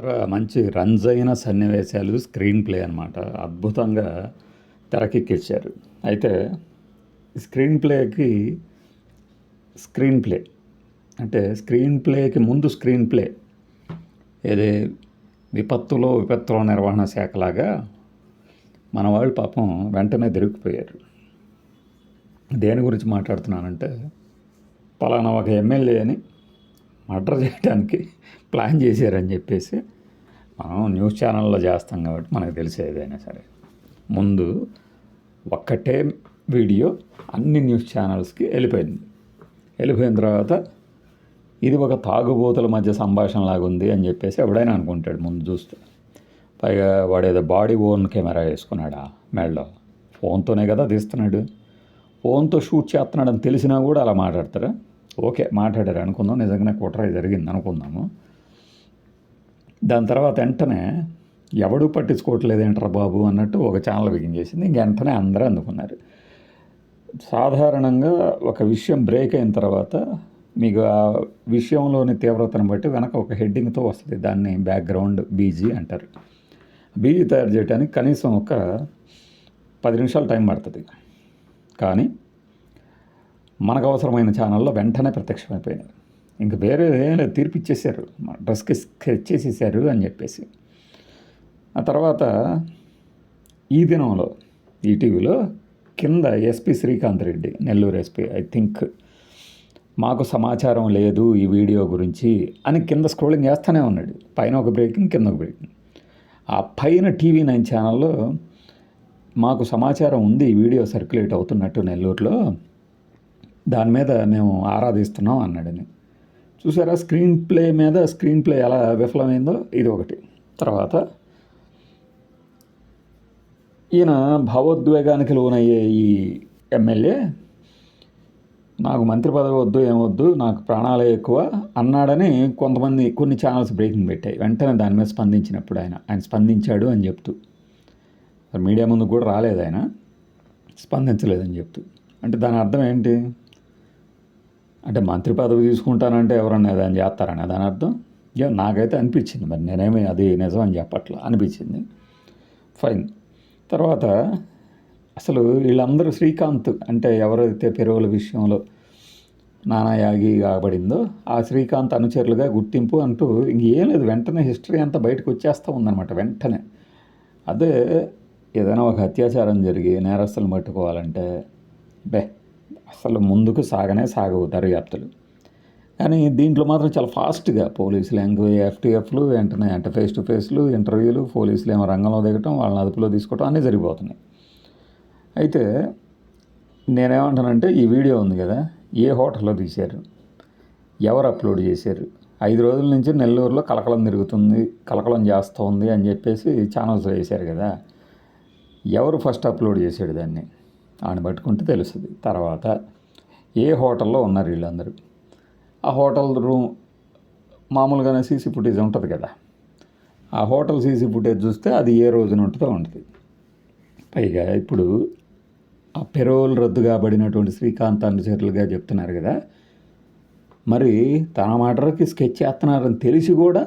మంచి రన్స్ అయిన సన్నివేశాలు స్క్రీన్ ప్లే అనమాట అద్భుతంగా తెరకెక్కించారు అయితే స్క్రీన్ ప్లేకి స్క్రీన్ ప్లే. అంటే స్క్రీన్ ప్లేకి ముందు స్క్రీన్ ప్లే. ఏది విపత్తులో విపత్తుల నిర్వహణ శాఖలాగా మన వాళ్ళు పాపం వెంటనే దొరికిపోయారు. దేని గురించి మాట్లాడుతున్నానంటే పలానా ఒక ఎమ్మెల్యేని మర్డర్ చేయడానికి ప్లాన్ చేశారని చెప్పేసి మనం న్యూస్ ఛానల్లో చేస్తాం కాబట్టి మనకు తెలిసే ఏదైనా సరే. ముందు ఒక్కటే వీడియో అన్ని న్యూస్ ఛానల్స్కి వెళ్ళిపోయింది. వెళ్ళిపోయిన తర్వాత ఇది ఒక తాగుబోతుల మధ్య సంభాషణ లాగా ఉంది అని చెప్పేసి ఎవడైనా అనుకుంటాడు ముందు చూస్తే. పైగా వాడు ఏదో బాడీ ఓన్ కెమెరా వేసుకున్నాడా మెడలో. ఫోన్తోనే కదా తీస్తున్నాడు. ఫోన్తో షూట్ చేస్తున్నాడని తెలిసినా కూడా అలా మాట్లాడతారా? ఓకే మాట్లాడారు. అనుకుందాం. నిజంగానే కుట్ర జరిగింది అనుకుందాము. దాని తర్వాత వెంటనే ఎవడు పట్టించుకోవట్లేదు ఏంట్రా బాబు అన్నట్టు ఒక ఛానల్ బిగిన్ చేసింది. ఇంక వెంటనే అందరూ అందుకున్నారు. సాధారణంగా ఒక విషయం బ్రేక్ అయిన తర్వాత మీకు ఆ విషయంలోని తీవ్రతను బట్టి వెనక ఒక హెడ్డింగ్తో వస్తుంది. దాన్ని బ్యాక్గ్రౌండ్ బీజీ అంటారు. బీజీ తయారు చేయడానికి కనీసం ఒక పది నిమిషాలు టైం పడుతుంది. కానీ మనకు అవసరమైన ఛానల్లో వెంటనే ప్రత్యక్షమైపోయినారు. ఇంక వేరే ఏం లేదు తీర్పు ఇచ్చేసారు మా డ్రెస్కి స్కెచ్ చేసేసారు అని చెప్పేసి. ఆ తర్వాత ఈ దినంలో ఈటీవీలో కింద SP Srikanth Reddy Nellore SP I think మాకు సమాచారం లేదు ఈ వీడియో గురించి అని కింద స్క్రోలింగ్ చేస్తూనే ఉన్నాడు. పైన ఒక బ్రేకింగ్ కింద ఒక బ్రేకింగ్ ఆ పైన టీవీ నైన్ ఛానల్లో మాకు సమాచారం ఉంది ఈ వీడియో సర్క్యులేట్ అవుతున్నట్టు నెల్లూరులో. దాని మీద మేము ఆరాధిస్తున్నాం అన్నాడని. చూసారా స్క్రీన్ ప్లే మీద స్క్రీన్ ప్లే ఎలా విఫలమైందో ఇది ఒకటి. తర్వాత ఈయన భావోద్వేగానికి లోనయ్యే ఈ ఎమ్మెల్యే నాకు మంత్రి పదవి వద్దు ఏమొద్దు నాకు ప్రాణాలే ఎక్కువ అన్నాడని కొంతమంది కొన్ని ఛానల్స్ బ్రేకింగ్ పెట్టాయి. వెంటనే దాని మీద స్పందించినప్పుడు ఆయన ఆయన స్పందించాడు అని చెప్తూ. మీడియా ముందు కూడా రాలేదు ఆయన. స్పందించలేదని చెప్తూ. అంటే దాని అర్థం ఏంటి? అంటే మంత్రి పదవి తీసుకుంటానంటే ఎవరన్నా ఏదైనా చేస్తారని దాని అర్థం? ఇక నాకైతే అనిపించింది మరి. నేనేమి అది నిజం అని చెప్పట్లా అనిపించింది. ఫైన్ తర్వాత అసలు వీళ్ళందరూ శ్రీకాంత్ అంటే ఎవరైతే పెరువుల విషయంలో నానాయాగి కాబడిందో ఆ శ్రీకాంత్ అనుచరులుగా గుర్తింపు అంటూ ఇంకేం లేదు వెంటనే హిస్టరీ అంతా బయటకు వచ్చేస్తూ ఉందన్నమాట వెంటనే. అదే ఏదైనా ఒక అత్యాచారం జరిగి నేరస్తులు పట్టుకోవాలంటే బే అసలు ముందుకు సాగనే సాగవు దర్యాప్తులు. కానీ దీంట్లో మాత్రం చాలా ఫాస్ట్గా పోలీసులు ఎంక్వైరీ ఎఫ్టీఎఫ్లు వెంటనే అంటే ఫేస్ టు ఫేస్లు ఇంటర్వ్యూలు పోలీసులు ఏమో రంగంలో దిగటం వాళ్ళని అదుపులో తీసుకోవటం అన్నీ జరిగిపోతున్నాయి. అయితే నేనేమంటానంటే ఈ వీడియో ఉంది కదా ఏ హోటల్లో తీశారు? ఎవరు అప్లోడ్ చేశారు? ఐదు రోజుల నుంచి నెల్లూరులో కలకలం తిరుగుతుంది కలకలం చేస్తోంది అని చెప్పేసి ఛానల్స్ వేశారు కదా ఎవరు ఫస్ట్ అప్లోడ్ చేశాడు దాన్ని? ఆయన పట్టుకుంటే తెలుస్తుంది. తర్వాత ఏ హోటల్లో ఉన్నారు వీళ్ళందరూ? ఆ హోటల్ రూమ్ మామూలుగానే సీసీ ఫుటేజ్ ఉంటుంది కదా. ఆ హోటల్ సీసీ ఫుటేజ్ చూస్తే అది ఏ రోజున ఉంటుందో ఉంటుంది. పైగా ఇప్పుడు ఆ పెరోల్ రద్దు కాబడినటువంటి శ్రీకాంత్ అనుచరులుగా చెప్తున్నారు కదా. మరి తన మాటలకి స్కెచ్ చేస్తున్నారని తెలిసి కూడా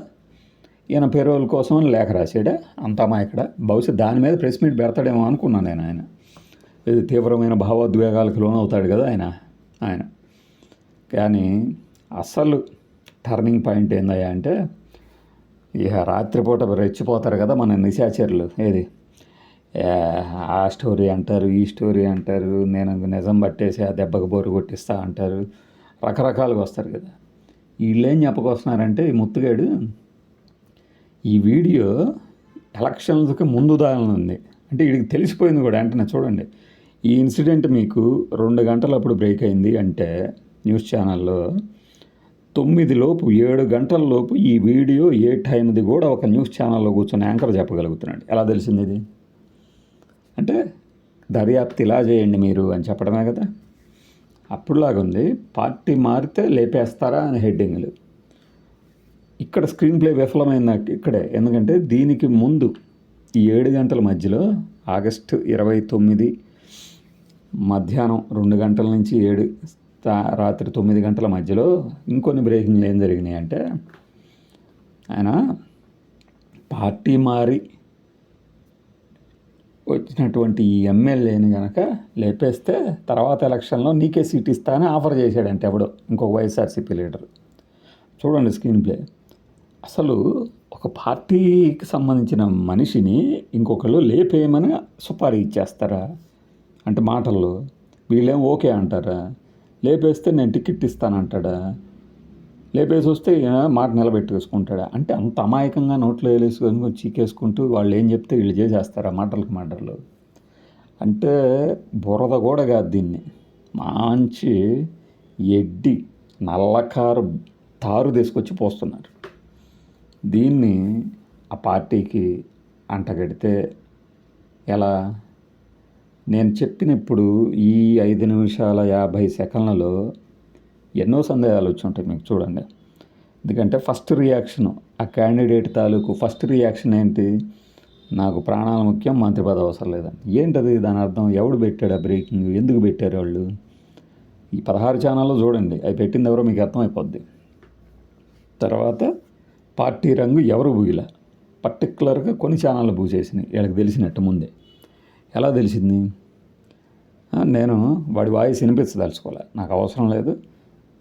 ఈయన పెరోల్ కోసం లేఖ రాశాడా? అంతా మా ఇక్కడ బహుశా దాని మీద ప్రెస్ మీట్ పెడతాడేమో అనుకున్నాను నేను ఆయన. తీవ్రమైన భావోద్వేగాలకు లోనవుతాడు కదా ఆయన ఆయన. కానీ అసలు టర్నింగ్ పాయింట్ ఏందయ్యా అంటే ఇక రాత్రిపూట రెచ్చిపోతారు కదా మన నిశాచరులు. ఏది? ఆ స్టోరీ అంటారు ఈ స్టోరీ అంటారు నేను నిజం పట్టేసి ఆ దెబ్బకు బోరు కొట్టిస్తా అంటారు రకరకాలుగా వస్తారు కదా. వీళ్ళు ఏం చెప్పకొస్తున్నారంటే ఈ ముత్తుగాడు ఈ వీడియో ఎలక్షన్స్కి ముందు దానిలో అంటే వీడికి తెలిసిపోయింది కూడా వెంటనే చూడండి. ఈ ఇన్సిడెంట్ మీకు రెండు గంటలప్పుడు బ్రేక్ అయింది అంటే న్యూస్ ఛానల్లో తొమ్మిది లోపు ఏడు గంటల లోపు ఈ వీడియో ఏ టైంది కూడా ఒక న్యూస్ ఛానల్లో కూర్చొని యాంకర్ చెప్పగలుగుతున్నాడు. ఎలా తెలిసింది ఇది? అంటే దర్యాప్తు ఇలా చేయండి మీరు అని చెప్పడమే కదా. అప్పుడులాగా ఉంది. పార్టీ మారితే లేపేస్తారా అని హెడ్డింగ్లు. ఇక్కడ స్క్రీన్ ప్లే విఫలమైంది నాకు ఇక్కడే. ఎందుకంటే దీనికి ముందు ఈ ఏడు గంటల మధ్యలో ఆగస్టు ఇరవై తొమ్మిది మధ్యాహ్నం రెండు గంటల నుంచి ఏడు రాత్రి తొమ్మిది గంటల మధ్యలో ఇంకొన్ని బ్రేకింగ్లు ఏం జరిగినాయి అంటే ఆయన పార్టీ మారి వచ్చినటువంటి ఈ ఎమ్మెల్యేని కనుక లేపేస్తే తర్వాత ఎలక్షన్లో నీకే సీట్ ఇస్తా అని ఆఫర్ చేశాడంటే ఎవడో ఇంకొక వైఎస్ఆర్సీపీ లీడర్. చూడండి స్క్రీన్ ప్లే. అసలు ఒక పార్టీకి సంబంధించిన మనిషిని ఇంకొకళ్ళు లేపేయమని సుపారీ ఇచ్చేస్తారా? అంటే మాటల్లో వీళ్ళేం ఓకే అంటారా? లేపేస్తే నేను టికెట్ ఇస్తానంటాడా? లేపేసి వస్తే మాట నిలబెట్టేసుకుంటాడా? అంటే అంత అమాయకంగా నోట్లో వేలేసుకొని చీకేసుకుంటూ వాళ్ళు ఏం చెప్తే వీళ్ళు చేసేస్తారా మాటలకు మాటలు అంటే బురద కూడా కాదు దీన్ని. మంచి ఎడ్డి నల్లకారు తారు తీసుకొచ్చి పోస్తున్నారు. దీన్ని ఆ పార్టీకి అంటగడితే ఎలా? నేను చెప్పినప్పుడు ఈ ఐదు నిమిషాల యాభై సెకండ్లలో ఎన్నో సందేహాలు వచ్చి ఉంటాయి మీకు చూడండి. ఎందుకంటే ఫస్ట్ రియాక్షన్ ఆ క్యాండిడేట్ తాలూకు ఫస్ట్ రియాక్షన్ ఏంటి? నాకు ప్రాణాలు ముఖ్యం మంత్రి పదవి అవసరం లేదని. ఏంటది? దాని అర్థం ఎవడు పెట్టాడు ఆ బ్రేకింగ్? ఎందుకు పెట్టారు వాళ్ళు? ఈ పదహారు ఛానల్లో చూడండి. అవి పెట్టింది ఎవరో మీకు అర్థమైపోద్ది. తర్వాత పార్టీ రంగు ఎవరు బూగిల పర్టికులర్గా కొన్ని ఛానళ్ళు బూచేసినాయి వీళ్ళకి తెలిసినట్టు ముందే. ఎలా తెలిసింది? నేను వాడి వాయిస్ వినిపించదలుచుకోలే నాకు అవసరం లేదు.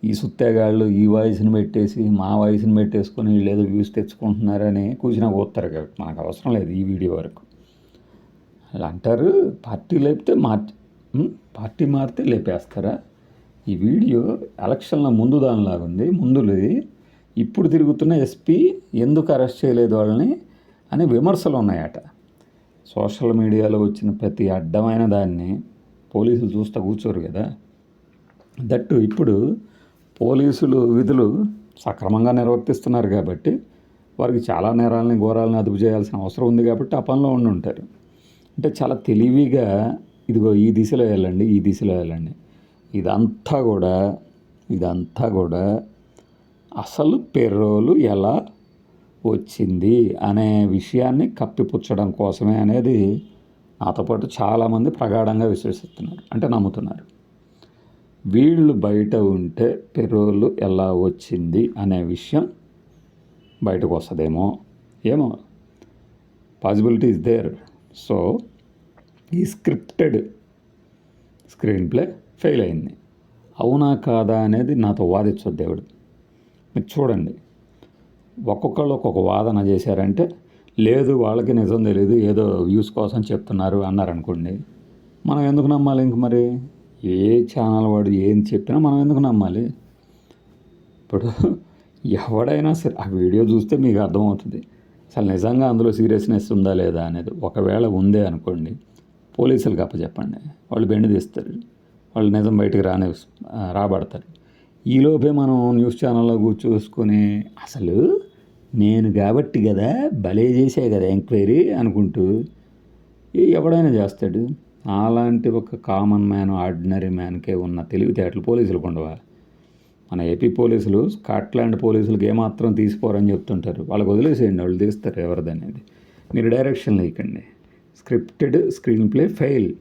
ఈ సుత్తేగాళ్ళు ఈ వాయిస్ని పెట్టేసి మా వాయిస్ని పెట్టేసుకొని వీళ్ళు ఏదో వ్యూస్ తెచ్చుకుంటున్నారని కూర్చున్నా పోతారు కాబట్టి మనకు అవసరం లేదు ఈ వీడియో వరకు. అలా అంటారు పార్టీ లేపితే మార్చి పార్టీ మారితే లేపేస్తారా? ఈ వీడియో ఎలక్షన్ల ముందు దానిలాగా ఉంది. ముందుది ఇప్పుడు తిరుగుతున్న ఎస్పీ ఎందుకు అరెస్ట్ చేయలేదు వాళ్ళని అనే విమర్శలు ఉన్నాయట. సోషల్ మీడియాలో వచ్చిన ప్రతి అడ్డమైన దాన్ని పోలీసులు చూస్తూ కూర్చోరు కదా. దట్టు ఇప్పుడు పోలీసులు విధులు సక్రమంగా నిర్వర్తిస్తున్నారు కాబట్టి వారికి చాలా నేరాలని ఘోరాలని అదుపు చేయాల్సిన అవసరం ఉంది కాబట్టి ఆ పనిలో ఉండి ఉంటారు. అంటే చాలా తెలివిగా ఇదిగో ఈ దిశలో వెళ్ళండి ఈ దిశలో వెళ్ళండి. ఇదంతా కూడా ఇదంతా కూడా అసలు పెర్రోలు ఎలా వచ్చింది అనే విషయాన్ని కప్పిపుచ్చడం కోసమే అనేది నాతో పాటు చాలామంది ప్రగాఢంగా విశ్వసిస్తున్నారు అంటే నమ్ముతున్నారు. వీళ్ళు బయట ఉంటే పెరోలు ఎలా వచ్చింది అనే విషయం బయటకు వస్తుందేమో ఏమో. పాసిబిలిటీ ఇస్ దేర్ సో ఈ స్క్రిప్టెడ్ స్క్రీన్ ప్లే ఫెయిల్ అయింది. అవునా కాదా అనేది నాతో వాదించొద్దు దేవుడు మీరు చూడండి. ఒక్కొక్కళ్ళు ఒక్కొక్క వాదన చేశారంటే లేదు వాళ్ళకి నిజం తెలియదు ఏదో వ్యూస్ కోసం చెప్తున్నారు అన్నారనుకోండి మనం ఎందుకు నమ్మాలి ఇంక మరి? ఏ ఛానల్ వాడు ఏం చెప్పినా మనం ఎందుకు నమ్మాలి? ఇప్పుడు ఎవడైనా సరే ఆ వీడియో చూస్తే మీకు అర్థమవుతుంది. అసలు నిజంగా అందులో సీరియస్నెస్ ఉందా లేదా అనేది. ఒకవేళ ఉందే అనుకోండి పోలీసులకు అప్పచెప్పండి. వాళ్ళు బెండి తీస్తారు. వాళ్ళు నిజం బయటకు రాని రాబడతారు. ఈలోపే మనం న్యూస్ ఛానల్లో కూర్చోసుకొని అసలు నేను కాబట్టి కదా భలే చేసే కదా ఎంక్వైరీ అనుకుంటూ ఎవడైనా చేస్తాడు? అలాంటి ఒక కామన్ మ్యాన్ ఆర్డినరీ మ్యాన్కే ఉన్న తెలివితేటలు పోలీసులకు ఉండవా? మన ఏపీ పోలీసులు స్కాట్లాండ్ పోలీసులకు ఏమాత్రం తీసిపోరని చెప్తుంటారు. వాళ్ళకి వదిలేసేయండి వాళ్ళు తీస్తారు ఎవరిదనేది. మీరు డైరెక్షన్ లేకండి స్క్రిప్టెడ్ స్క్రీన్ ప్లే ఫెయిల్.